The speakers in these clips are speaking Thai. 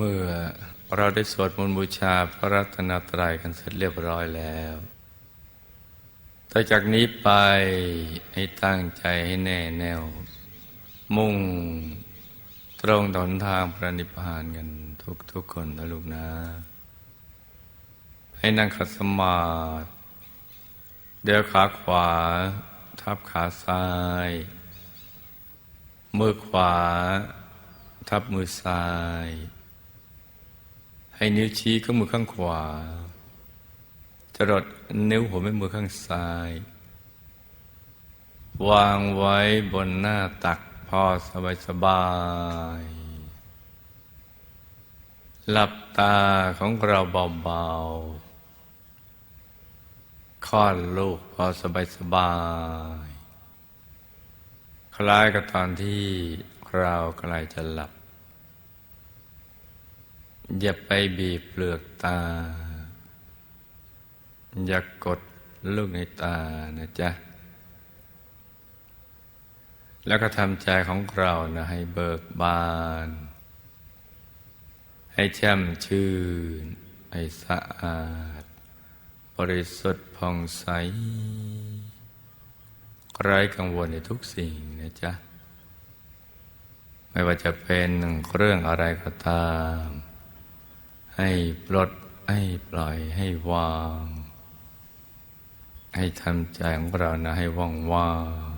เมื่อเราได้สวดมนต์บูชาพระรัตนตรัยกันเสร็จเรียบร้อยแล้วต่อจากนี้ไปให้ตั้งใจให้แน่แน่ว มุ่งตรงต่อหนทางพระนิพพานกันทุกทุกคนนะลูกนะ ให้นั่งขัดสมาธิเดี๋ยวขาขวา ทับขาซ้าย มือขวา ทับมือซ้าย ให้นิ้วชี้ก็มือข้างขวาจรดนิ้วหัวแม่มือข้างซ้าย วางไว้บนหน้าตักพอสบายสบาย หลับตาของเราเบาๆคลอดลูกพอสบายสบาย คล้ายกับตอนที่เรากำลังจะหลับ อย่าไปบีบเปลือกตา อย่ากกดลูกในตานะจ๊ะ แล้วก็ทำใจของเรานะให้เบิกบาน ให้แช่มชื่น ให้สะอาด บริสุทธิ์ผ่องใสไร้กังวลในทุกสิ่งนะจ๊ะ ไม่ว่าจะเป็นเรื่องอะไรก็ตาม ให้ปลดให้ปล่อยให้วาง ให้ทำใจของเรานะให้ว่างว่าง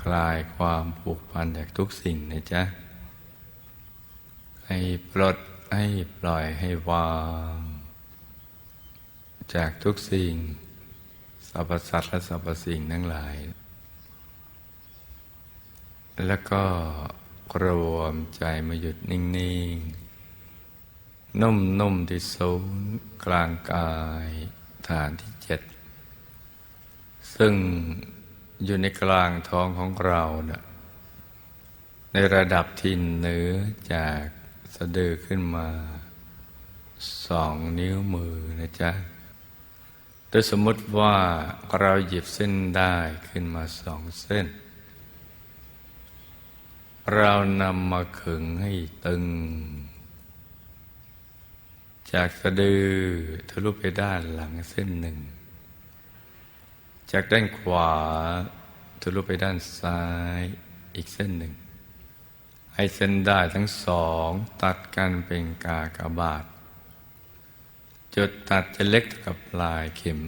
คลายความผูกพันจากทุกสิ่งนะจ๊ะ ให้ปลดให้ปล่อยให้วาง จากทุกสิ่งสรรพสัตว์และสรรพสิ่งทั้งหลาย แล้วก็รวมใจมาหยุดนิ่ง ๆ นุ่มๆที่ศูนย์กลางกายฐานที่เจ็ดซึ่งอยู่ในกลางท้องของเราเนะในระดับที่เหนือจากสะดือขึ้นมาสองนิ้วมือนะจ๊ะโดยสมมติว่าเราหยิบเส้นได้ขึ้นมาสองเส้น เรานำมาขึงให้ตึง จากสะดือทะลุไปด้านหลังเส้นหนึ่ง จากด้านขวาทะลุไปด้านซ้ายอีกเส้นหนึ่ง ให้เส้นได้ทั้งสองตัดกันเป็นกากบาท จุดตัดจะเล็กเท่ากับปลายเข็ม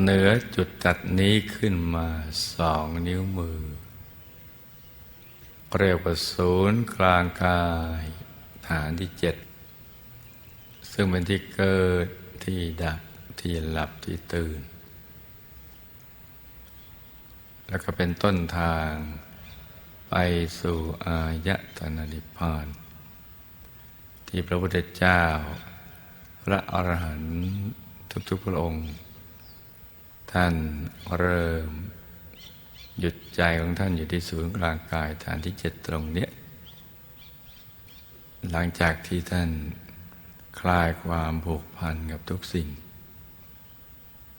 เหนือจุดตัดนี้ขึ้นมาสองนิ้วมือ เรียกว่าศูนย์กลางกายฐานที่เจ็ด ซึ่งเป็นที่เกิดที่ดับที่หลับที่ตื่น แล้วก็เป็นต้นทางไปสู่อายตนะนิพพาน ที่พระพุทธเจ้า พระอรหันต์ทุกๆพระองค์ ท่านเริ่ม หยุดใจของท่านอยู่ที่ศูนย์กลางกายฐานที่เจ็ดตรงเนี้ยหลังจากที่ท่าน คลายความผูกพันกับทุกสิ่ง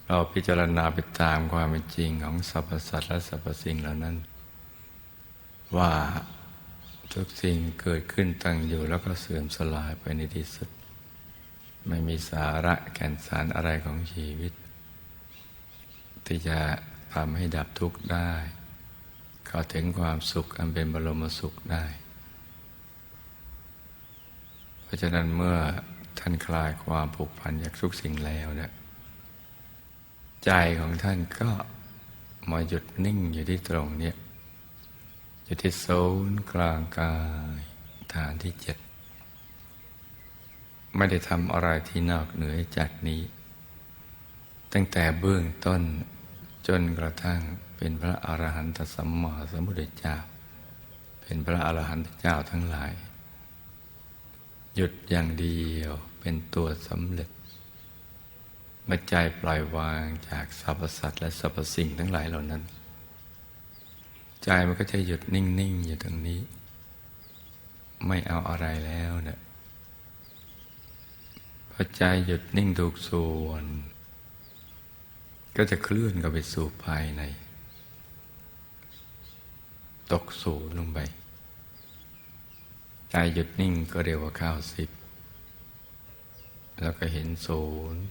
เราพิจารณาไปตามความเป็นจริงของสรรพสัตว์และสรรพสิ่งเหล่านั้น ว่าทุกสิ่งเกิดขึ้นตั้งอยู่แล้วก็เสื่อมสลายไปในที่สุด ไม่มีสาระแก่นสารอะไรของชีวิต ที่จะทำให้ดับทุกข์ได้เข้าถึงความสุขอันเป็นบรมสุขได้ เพราะฉะนั้นเมื่อ ท่านคลายความผูกพันจากทุกสิ่งแล้วเนี่ยใจของท่านก็มาหยุดนิ่งอยู่ที่ตรงเนี้ยอยู่ที่โซนย์กลางกายฐานที่เจ็ดไม่ได้ทำอะไรที่นอกเหนือจากนี้ ตั้งแต่เบื้องต้นจนกระทั่งเป็นพระอรหันตสัมมาสัมพุทธเจ้า เป็นพระอรหันตเจ้าทั้งหลาย หยุดอย่างเดียวเป็นตัวสำเร็จเมื่อใจปล่อยวางจากสรรพสัตว์และสรรพสิ่งทั้งหลายเหล่านั้น ใจมันก็จะหยุดนิ่ง ๆ อยู่ตรงนี้ ไม่เอาอะไรแล้วเนะี่ยพอใจหยุดนิ่งถูกส่วน ก็จะเคลื่อนเข้าไปสู่ภายใน ตกสู่ลงไป ใจหยุดนิ่งก็เร็วกว่าข้าวสิบ แล้วก็เห็นศูนย์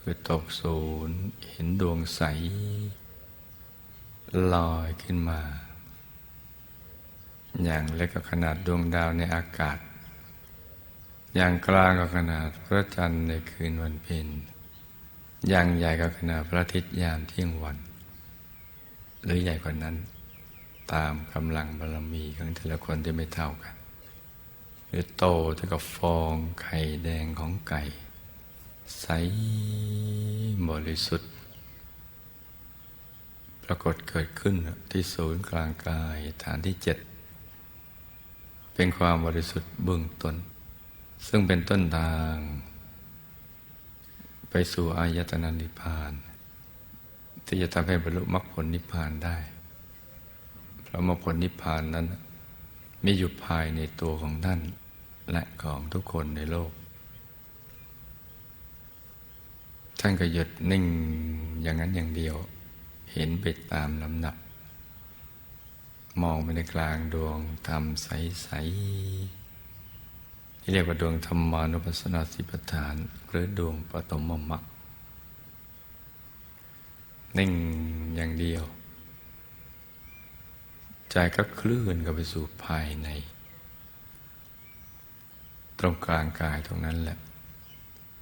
คือตกศูนย์เห็นดวงใส ลอยขึ้นมา อย่างเล็กก็ขนาดดวงดาวในอากาศ อย่างกลางก็ขนาดพระจันทร์ในคืนวันเพ็ญอย่างใหญ่ก็ขนาดพระอาทิตย์ยามเที่ยงวัน หรือใหญ่กว่านั้น ตามกำลังบารมีของแต่ละคนที่ไม่เท่ากัน หรือโตเท่ากับฟองไข่แดงของไก่ ใสบริสุทธิ์ ปรากฏเกิดขึ้นที่ศูนย์กลางกายฐานที่เจ็ด เป็นความบริสุทธิ์เบื้องต้น ซึ่งเป็นต้นทาง ไปสู่อายตนะนิพพาน ที่จะทำให้บรรลุมรรคผลนิพพานได้ รามรรคผลนิพพานนั้น มีอยู่ภายในตัวของท่าน และของทุกคนในโลก ท่านก็หยุดนิ่งอย่างนั้นอย่างเดียว เห็นไปตามลำดับ มองไปในกลางดวงธรรมใส ๆ ที่เรียกว่าดวงธรรมานุปัสสนาสิปทาน หรือดวงปฐมมรรคนิ่งอย่างเดียว ใจก็เคลื่อนกับไปสู่ภายใน ตรงกลางกายตรงนั้นแหละ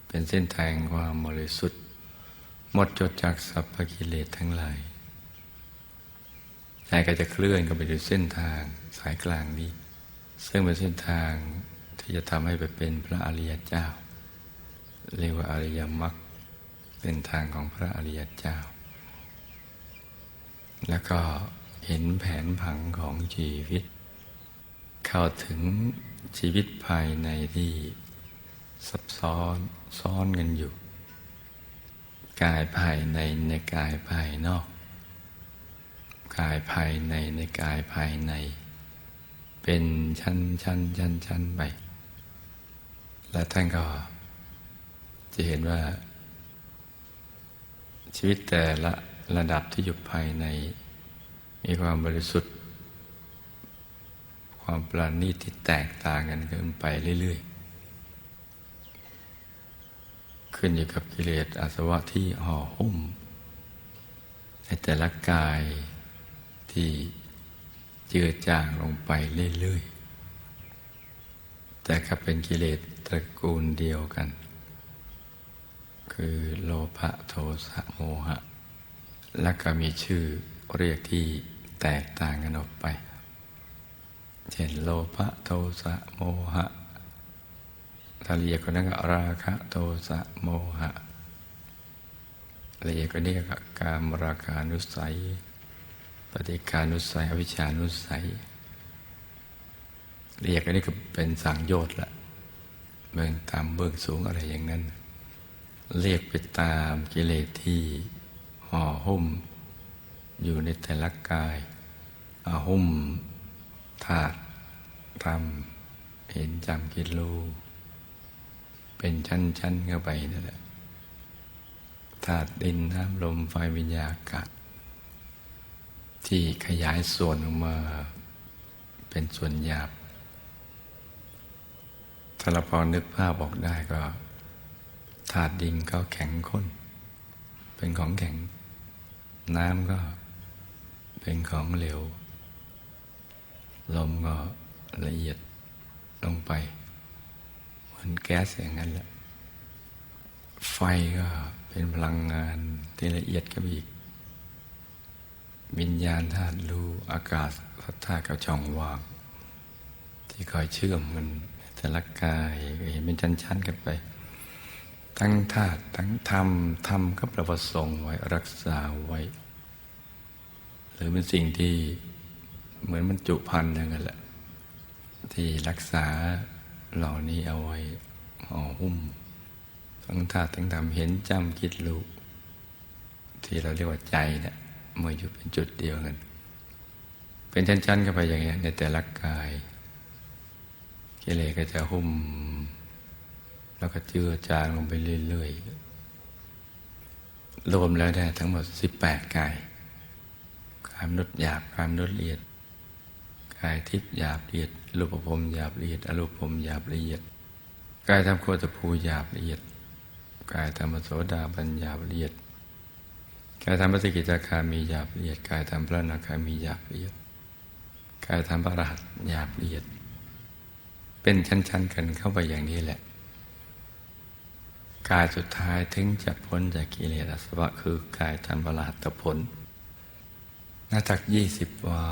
เป็นเส้นทางความบริสุทธิ์หมดจดจากสัพพกิเลสทั้งหลายใจก็จะเคลื่อนกันไปดูเส้นทางสายกลางนี้ ซึ่งเป็นเส้นทางที่จะทำให้ไปเป็นพระอริยเจ้า เรียกว่าอริยมรรคเป็นทางของพระอริยเจ้า แล้วก็ เห็นแผนผังของชีวิต เข้าถึงชีวิตภายในที่ซับซ้อนซ้อนกันอยู่ กายภายในในกายภายนอก กายภายในในกายภายใน เป็นชั้นชั้นชั้นชั้นไป และท่านก็จะเห็นว่า ชีวิตแต่ละระดับที่อยู่ภายใน มีความบริสุทธิ์ ความปราณีตที่แตกต่างกันขึ้นไปเรื่อย ๆ ขึ้นอยู่กับกิเลสอาสวะที่ห่อหุ้ม ในแต่ละกายที่เจือจางลงไปเรื่อย ๆ แต่ก็เป็นกิเลสตระกูลเดียวกัน คือโลภะโทสะโมหะ และก็มีชื่อเรียกที่ แตกต่างกันออกไป เช่นโลภะโทสะโมหะถ้าละเอียดกว่านั้นก็ราคะโทสะโมหะละเอียดกว่านี้ก็กามราคานุสัย ปฏิคานุสัย อวิชานุสัยละเอียดกว่านี้ก็เป็นสังโยชน์ละเบื้องต่ำเบื้องสูงอะไรอย่างนั้น เรียกไปตามกิเลสที่ห่อหุ้มอยู่ในแต่ละกาย หุ้มธาตุทำเห็นจำคิดรู้เป็นชั้น ๆ เข้าไปนั่นแหละธาตุดินน้ำลมไฟวิญญาอากาศที่ขยายส่วนออกมาเป็นส่วนหยาบถ้าเราพอนึกภาพบอกได้ก็ธาตุดินก็แข็งข้น เป็นของแข็ง น้ำก็เป็นของเหลว ลมก็ละเอียดลงไป เหมือนแก๊สอย่างนั้นแหละ ไฟก็เป็นพลังงานที่ละเอียดกับอีก วิญญาณธาตุรู้อากาศธาตุกับช่องว่าง ที่คอยเชื่อมมันแต่ละกายก็เห็นเป็นชั้นๆกันไป ทั้งธาตุทั้งธรรมธรรมก็ประประสงค์ไว้รักษาไว้ หรือเป็นสิ่งที่ เหมือนมันจุพันอย่างนั้นแหละ ที่รักษาเหล่านี้เอาไว้ห่อหุ้มทั้งธาตุทั้งธรรมเห็นจำคิดรู้ ที่เราเรียกว่าใจเนี่ยเมื่ออยู่เป็นจุดเดียวกัน เป็นชั้นๆกันไปอย่างเงี้ยในแต่ละกายกิเลสก็จะหุ้ม แล้วก็เจือจางลงไปเรื่อยๆรวมแล้วได้ทั้งหมดสิบแปดกาย กายมนุษย์หยาบกายมนุษย์ละเอียด กายทิพย์หยาบละเอียดรูปภพหยาบละเอียดอรูปภพหยาบละเอียด กายธรรมโคตภูหยาบละเอียด กายธรรมโสดาบัญหยาบละเอียด กายธรรมปฏิกิจาคามีหยาบละเอียด กายธรรมพระนาคามีหยาบละเอียด กายธรรมพระรหัสหยาบละเอียด เป็นชั้นๆกันเข้าไปอย่างนี้แหละ กายสุดท้ายถึงจะพ้นจากกิเลสอาสวะคือกายธรรมพระรหัสผล หน้าตักยี่สิบวา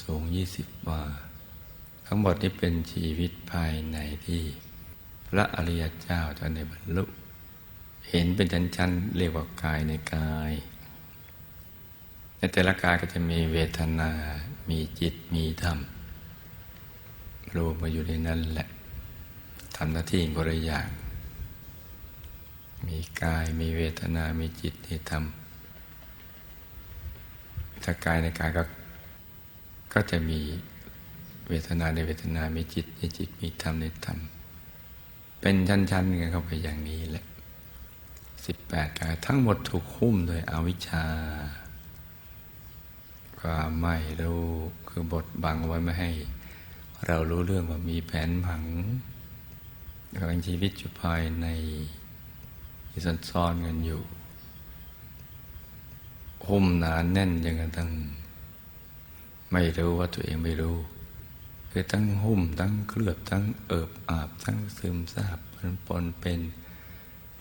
สูงยี่สิบวา ทั้งหมดนี้เป็นชีวิตภายในที่ พระอริยเจ้าท่านบรรลุ เห็นเป็นชั้นๆเรียกว่ากายในกาย ในแต่ละกายก็จะมีเวทนา มีจิต มีธรรม รวมมาอยู่ในนั้นแหละทำหน้าที่คนละอย่าง มีกาย มีเวทนา มีจิต มีธรรม ถ้ากายในกายก็ก็จะมีเวทนาในเวทนา มีจิตในจิต มีธรรมในธรรม เป็นชั้นๆกันเข้าไปอย่างนี้แหละสิบแปดกายทั้งหมดถูกหุ้มโดยอวิชชา ความไม่รู้คือบทบังไว้ไม่ให้ เรารู้เรื่องว่ามีแผนผังของชีวิตอยู่ภายในที่ซ่อนๆกันอยู่ หุ้มหนานแน่นยังกันตั้งไม่รู้ว่าตัวเองไม่รู้คือทั้งหุ้มทั้งเคลือบทั้งเอิบอาบ ทั้งซึมซาบปนปนเป็น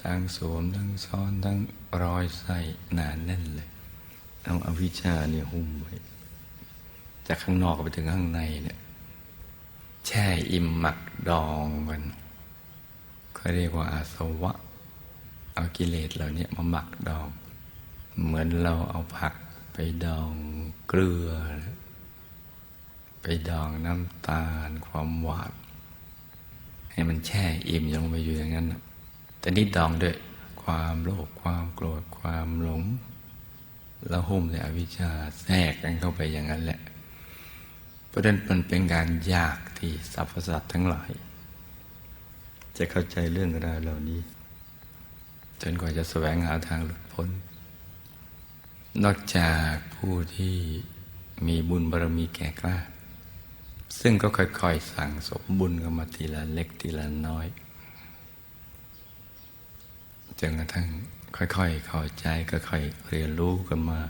ทั้งสวมทั้งซ้อนทั้งรอยใส่หนานแน่นเลย เอาอวิชชาเนี่ยหุ้มไว้จากข้างนอกไปถึงข้างในเนี่ยแช่อิ่มหมักดองกันเขาเรียกว่าอาสวะ เอากิเลสเหล่านี้มาหมักดอง เหมือนเราเอาผักไปดองเกลือ ไปดองน้ำตาลความหวานให้มันแช่อิ่มลงไปอยู่อย่างนั้นแต่นี่ดองด้วยความโลภความโกรธความหลงแล้วหุ้มในอวิชชาแทรกกันเข้าไปอย่างนั้นแหละเพราะนั้นมันเป็นการยากที่สรรพสัตว์ทั้งหลาย จะเข้าใจเรื่องราวเหล่านี้ จนกว่าจะแสวงหาทางหลุดพ้น นอกจากผู้ที่มีบุญบารมีแก่กล้า ซึ่งก็ค่อยๆสั่งสมบุญกันมาทีละเล็กทีละน้อยจนกระทั่งค่อยๆเข้าใจก็ค่อยเรียนรู้กันมา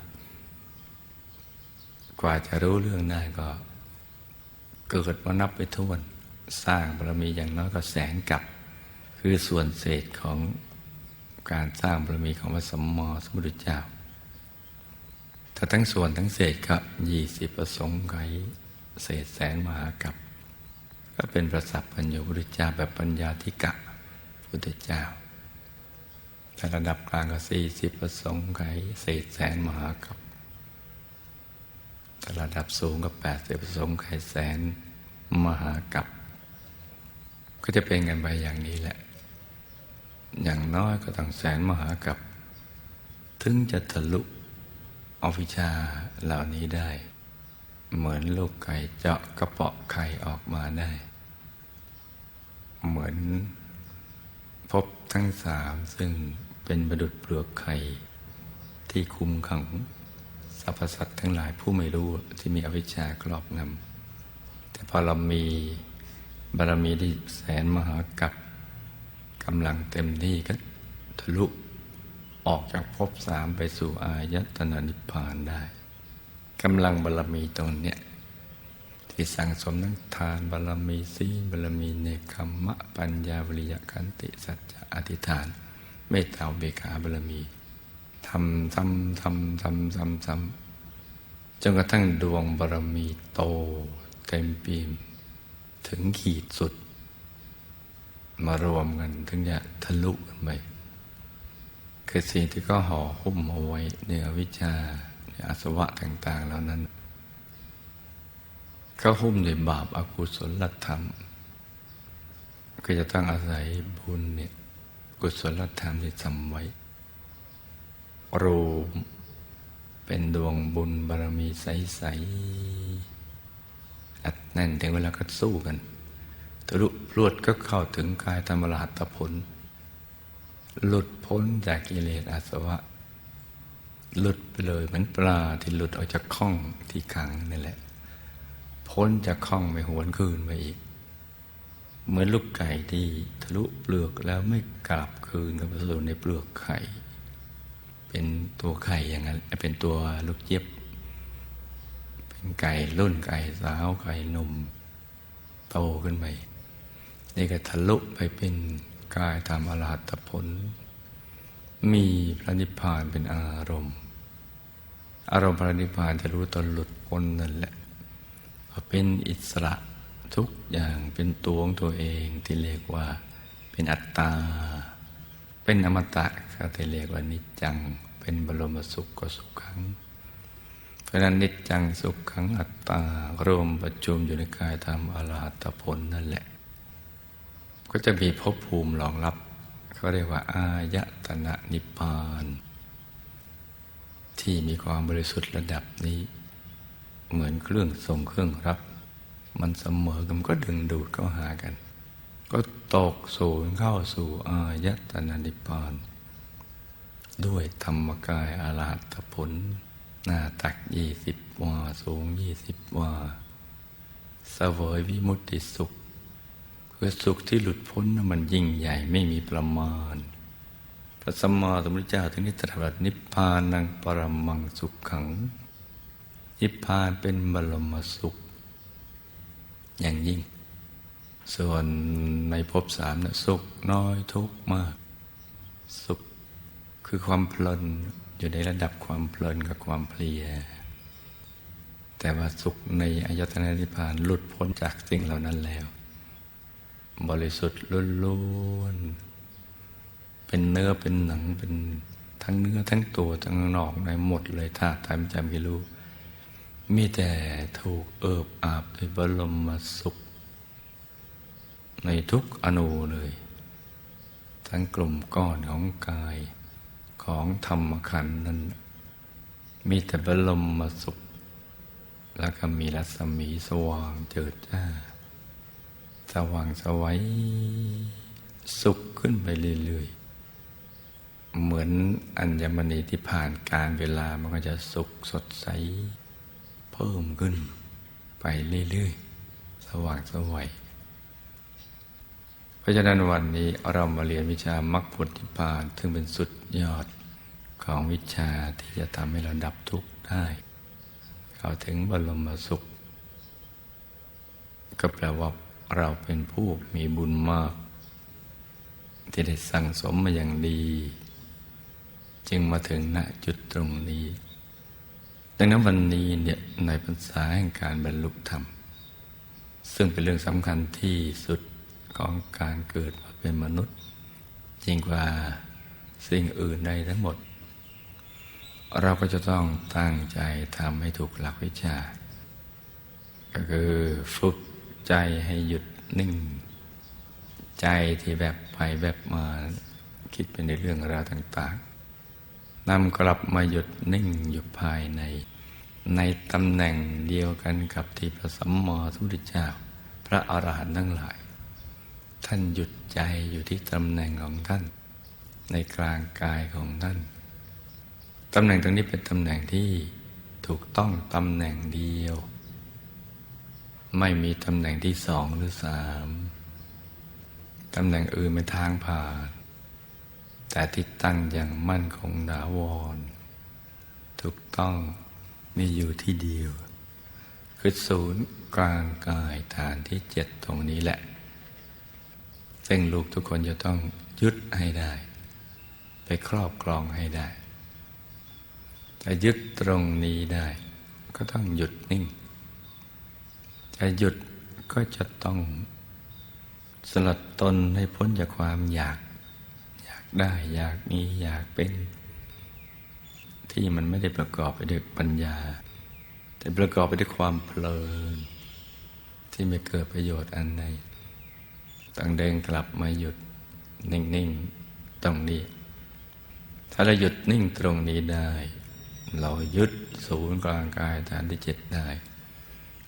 กว่าจะรู้เรื่องได้ก็ เกิดมานับไปทวน สร้างบารมีอย่างน้อยก็แสนกับ คือส่วนเศษของการสร้างบารมีของพระสมมอสมุทรเจ้า ถ้าทั้งส่วนทั้งเศษก็ยี่สิบประสงค์ไขเศษแสนมหากับ ก็เป็นประสัพพัญญพุทธเจ้าแบบปัญญาธิกะพุทธเจ้าแต่ระดับกลางก็สี่สิบประสงค์ไขเศษแสนมหากับแต่ระดับสูงก็แปดสิบประสงค์ไขแสนมหากับ ก็จะเป็นกันไปอย่างนี้แหละ อย่างน้อยก็ต้องแสนมหากับ ถึงจะทะลุ ออฟิชาเหล่านี้ได้ เหมือนลูกไก่เจาะกระเปาะไข่ออกมาได้ เหมือนพบทั้งสามซึ่งเป็นประดุดเปลือกไข่ที่คุมขังสรรพสัตว์ทั้งหลายผู้ไม่รู้ที่มีอวิชชาครอบงำแต่พอเรามีบารมีที่แสนมหากับกำลังเต็มที่ก็ทะลุ ออกจากภพสามไปสู่อายตนะนิพพานได้กำลังบารมีตรงเนี้ยที่สั่งสมทั้งทานบารมีศีลบารมีเนคขมมะ ปัญญาวิริยะขันติสัจจะอธิษฐานเมตตาเบขาบารมีทำทำทำทำทำทำจนกระทั่งดวงบารมีโตเต็มปีมถึงขีดสุด มารวมกันถึงจะทะลุกันไป คือสิ่งที่ก็ห่อหุ้มเอาไว้ในอวิชชาในอาสวะต่าง ๆ เหล่านั้นเขาหุ้มด้วยบาปอากุศลธรรม ก็จะต้องอาศัยบุญเนี่ยกุศลธรรมที่ทำไว้รูมเป็นดวงบุญบารมีใส ๆ อัดแน่นถึงเวลาก็สู้กันทะลุพรวดก็เข้าถึงกายธรรมราตผล หลุดพ้นจากกิเลสอาสวะ หลุดไปเลยเหมือนปลาที่หลุดออกจากข้องที่ขังนี่แหละ พ้นจากข้องไม่หวนคืนไปอีก เหมือนลูกไก่ที่ทะลุเปลือกแล้วไม่กลับคืนกับสู่ในเปลือกไข่ เป็นตัวไข่อย่างนั้นเป็นตัวลูกเย็บ เป็นไก่รุ่นไก่สาวไก่นมโตขึ้นไปนี่ก็ทะลุไปเป็น กายธรรมอรหัตผล มีพระนิพพานเป็นอารมณ์ อารมณ์พระนิพพานจะรู้ตนหลุดพ้นนั่นแหละเป็นอิสระทุกอย่างเป็นตัวของตัวเองที่เรียกว่า เป็นอัตตา เป็นอมตะก็จะเรียกว่านิจจัง เป็นบรมสุขก็สุขขัง เพราะนั้นนิจจังสุขขังอัตตารวมประชุมอยู่ในกายธรรมอรหัตผลนั่นแหละ ก็จะมีภพภูมิรองรับเขาเรียกว่า อายตนะนิพพาน ที่มีความบริสุทธิ์ระดับนี้ เหมือนเครื่องส่งเครื่องรับ มันเสมอกันก็ดึงดูดเข้าหากัน ก็ตกสู่เข้าสู่อายตนะนิพพาน ด้วยธรรมกายอาราตผล หน้าตักยี่สิบวา สูงยี่สิบวาเสวยวิมุตติสุข คือสุขที่หลุดพ้นมันยิ่งใหญ่ไม่มีประมาณ พระสัมมาสัมพุทธเจ้าถึงนี้ตรัสนิพพานังปรมังสุขขัง นิพพานเป็นบรมสุข อย่างยิ่ง ส่วนในภพสามนะสุขน้อยทุกข์มาก สุขคือความเพลินอยู่ในระดับความเพลินกับความเพลีย แต่ว่าสุขในอายตนะนิพพานหลุดพ้นจากสิ่งเหล่านั้นแล้ว บริสุทธิ์ล้วนๆเป็นเนื้อเป็นหนังเป็นทั้งเนื้อทั้งตัวทั้งนอกในหมดเลยธาตุธรรมจำกิรู้มีแต่ถูกเอิบอาบด้วยบรมสุข ในทุกอนูเลย ทั้งกลุ่มก้อนของกายของธรรมขันนั้น มีแต่บรมมาสุข แล้วก็มีรัศมีสว่างเจิดจ้า สว่างสวัยสุขขึ้นไปเรื่อยๆ เหมือนอัญมณีที่ผ่านการเวลามันก็จะสุขสดใส เพิ่มขึ้นไปเรื่อยๆ สว่างสวัยเพราะฉะนั้นวันนี้เรามาเรียนวิชามรรคผลนิพพาน ซึ่งเป็นสุดยอดของวิชาที่จะทำให้เราดับทุกข์ได้ เข้าถึงบรมสุข ก็แปลว่า เราเป็นผู้มีบุญมาก ที่ได้สั่งสมมาอย่างดี จึงมาถึงณจุดตรงนี้ ดังนั้นวันนี้เนี่ยในภาษาแห่งการบรรลุธรรม ซึ่งเป็นเรื่องสำคัญที่สุดของการเกิดมาเป็นมนุษย์จริงกว่าสิ่งอื่นใดทั้งหมด เราก็จะต้องตั้งใจทำให้ถูกหลักวิชา ก็คือฝึก ใจให้หยุดนิ่ง ใจที่แบบไปแบบมาคิดเป็นในเรื่องราวต่าง ๆนำกลับมาหยุดนิ่งอยู่ภายใน ในตำแหน่งเดียวกันกับที่พระสัมมาสัมพุทธเจ้า พระอรหันต์ทั้งหลาย ท่านหยุดใจอยู่ที่ตำแหน่งของท่าน ในกลางกายของท่านตำแหน่งตรงนี้เป็นตำแหน่งที่ถูกต้องตำแหน่งเดียว ไม่มีตำแหน่งที่สองหรือสามตำแหน่งอื่นเป็นทางผ่านแต่ที่ตั้งอย่างมั่นคงดาวร ถูกต้องมีอยู่ที่เดียว คือศูนย์กลางกายฐานที่เจ็ดตรงนี้แหละ ซึ่งลูกทุกคนจะต้องยึดให้ได้ ไปครอบครองให้ได้จะยึดตรงนี้ได้ ก็ต้องหยุดนิ่ง จะหยุดก็จะต้องสลัดตนให้พ้นจากความอยาก อยากได้อยากมีอยากเป็น ที่มันไม่ได้ประกอบไปด้วยปัญญา แต่ประกอบไปด้วยความเพลิน ที่ไม่เกิดประโยชน์อันใดต้องเดินกลับมาหยุดนิ่งๆตรงนี้ ถ้าเราหยุดนิ่งตรงนี้ได้ เรายึดศูนย์กลางกายฐานที่เจ็ดได้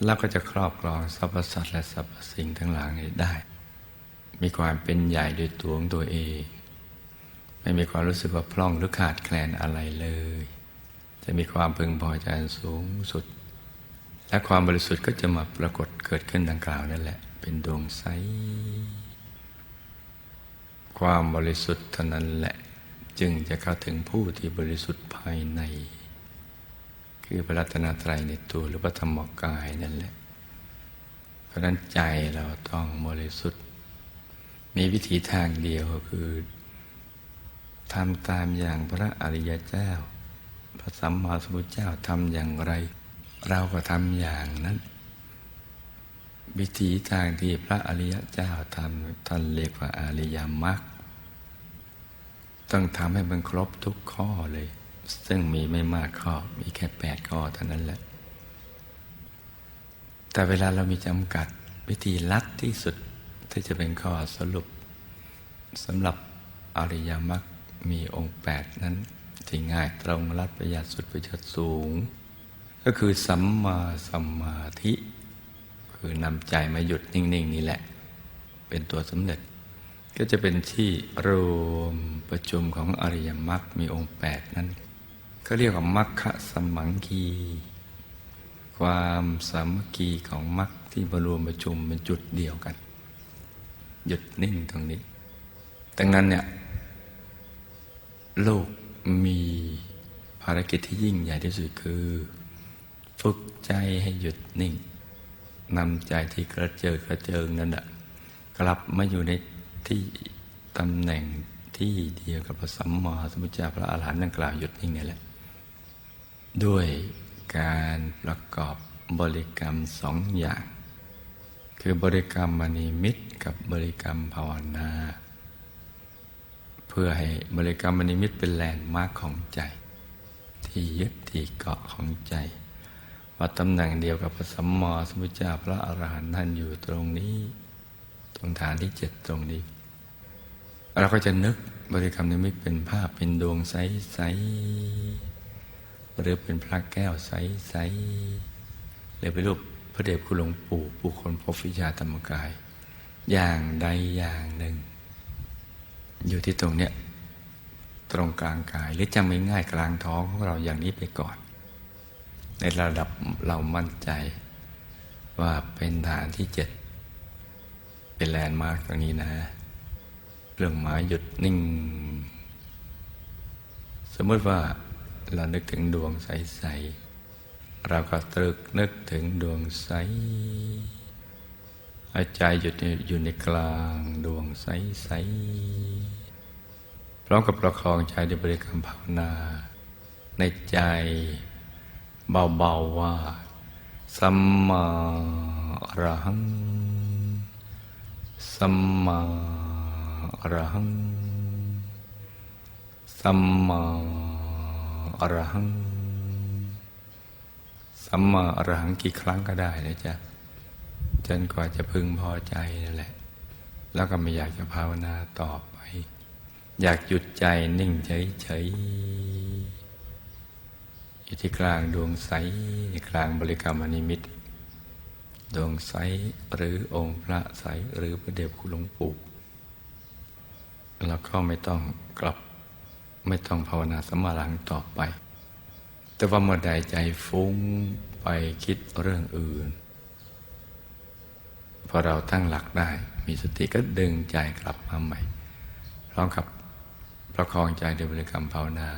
เราก็จะครอบครองสรรพสัตว์และสรรพสิ่งทั้งหลายได้ มีความเป็นใหญ่โดยตัวของตัวเอง ไม่มีความรู้สึกว่าพร่องหรือขาดแคลนอะไรเลย จะมีความพึงพอใจสูงสุด และความบริสุทธิ์ก็จะมาปรากฏเกิดขึ้นดังกล่าวนั่นแหละ เป็นดวงใส ความบริสุทธิ์เท่านั้นแหละ จึงจะเข้าถึงผู้ที่บริสุทธิ์ภายใน คือพระรัตนตรัยในตัวหรือพระธรรมกายนั่นแหละ เพราะนั้นใจเราต้องบริสุทธิ์ มีวิธีทางเดียวก็คือทำตามอย่างพระอริยเจ้า พระสัมมาสัมพุทธเจ้าทำอย่างไร เราก็ทำอย่างนั้น วิธีทางที่พระอริยเจ้าทำท่านเรียกว่าอริยมรรคต้องทำให้มันครบทุกข้อเลย ซึ่งมีไม่มากข้อ มีแค่แปดข้อเท่านั้นแหละ แต่เวลาเรามีจำกัดวิธีลัดที่สุดที่จะเป็นข้อสรุปสำหรับอริยมรรคมีองค์แปดนั้นที่ง่ายตรงรัดประหยัดสุดประหยัดสูง ก็คือสัมมาสัมมาธิ คือนำใจมาหยุดนิ่งๆนี่แหละ เป็นตัวสำเร็จ ก็จะเป็นที่รวมประชุมของอริยมรรคมีองค์แปดนั้น ก็เรียกว่ามรรคะสมังคี ความสามัคคีของมรรคที่มารวมประชุมเป็นจุดเดียวกัน หยุดนิ่งตรงนี้ดังนั้นเนี่ยโลกมีภารกิจที่ยิ่งใหญ่ที่สุดคือ ฝึกใจให้หยุดนิ่งนำใจที่กระเจิงกระเจิงนั้นอะกลับมาอยู่ในที่ตำแหน่งที่เดียวกับพระสัมมาสัมพุทธเจ้าพระอาหารหันต์ดังกล่าวหยุดนิ่งนี่แหละ ด้วยการประกอบบริกรรมสองอย่าง คือบริกรรมมณีมิตรกับบริกรรมภาวนา เพื่อให้บริกรรมมณีมิตรเป็นแลนด์มาร์คของใจ ที่ยึดที่เกาะของใจ ว่าตำแหน่งเดียวกับพระสัมมาสัมพุทธเจ้าพระอรหันต์ท่านอยู่ตรงนี้ ตรงฐานที่เจ็ดตรงนี้ เราก็จะนึกบริกรรมนิมิตเป็นภาพเป็นดวงใสๆ หรือเป็นพระแก้วใสๆหรือเป็นรูปพระเดชคุณหลวงปู่ผู้คนพบวิชาธรรมกาย อย่างใดอย่างหนึ่ง อยู่ที่ตรงเนี้ยตรงกลางกายหรือจำง่ายๆกลางท้องของเราอย่างนี้ไปก่อน ในระดับเรามั่นใจว่าเป็นฐานที่เจ็ดเป็นแลนด์มาร์กตรงนี้นะเรื่องหมายหยุดนิ่ง สมมติว่า เรานึกถึงดวงใส ๆ เราก็ตรึกนึกถึงดวงใสอาใจหยุดอยู่ในกลางดวงใส ๆ พร้อมกับประคองใจด้วยบริกรรมภาวนา ในใจเบา ๆ ว่า สัมมาอรหัง สัมมาอรหัง สัมมา อรหัง สัมมาอรหังกี่ครั้งก็ได้นะจ๊ะจนกว่าจะพึงพอใจนั่นแหละ แล้วก็ไม่อยากจะภาวนาต่อไป อยากหยุดใจนิ่งเฉยๆอยู่ที่กลางดวงใสในกลางบริกรรมอนิมิตดวงใสหรือองค์พระใสหรือพระเดชคุณหลวงปู่แล้วก็ไม่ต้องกลับ ไม่ต้องภาวนาสมาลังต่อไป แต่ว่าเมื่อใดใจฟุ้งไปคิดเรื่องอื่น พอเราตั้งหลักได้ มีสติก็ดึงใจกลับมาใหม่ พร้อมกับประคองใจด้วยบริกรรมภาวนา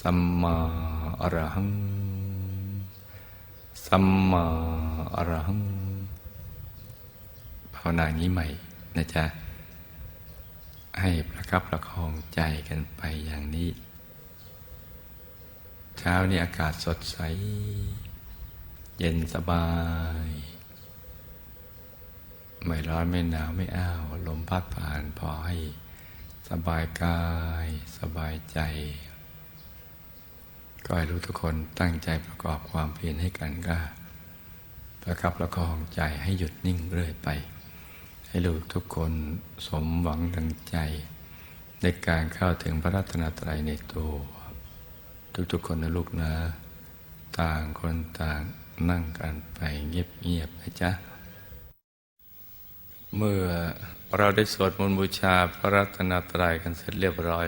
สัมมาอรหังสัมมาอรหังภาวนางนี้ใหม่นะจ๊ะ ให้ประคับประคองใจกันไปอย่างนี้ เช้านี้อากาศสดใส เย็นสบาย ไม่ร้อนไม่หนาวไม่อ้าว ลมพัดผ่านพอให้สบายกาย สบายใจ ก็ให้รู้ทุกคนตั้งใจประกอบความเพียรให้กันกล้าประคับประคองใจให้หยุดนิ่งเรื่อยไป ให้ลูกทุกคนสมหวังดังใจ ในการเข้าถึงพระรัตนตรัยในตัวทุกๆคนนะลูกนะ ต่างคนต่างนั่งกันไปเงียบๆนะจ๊ะ เมื่อเราได้สวดมนต์บูชาพระรัตนตรัยกันเสร็จเรียบร้อย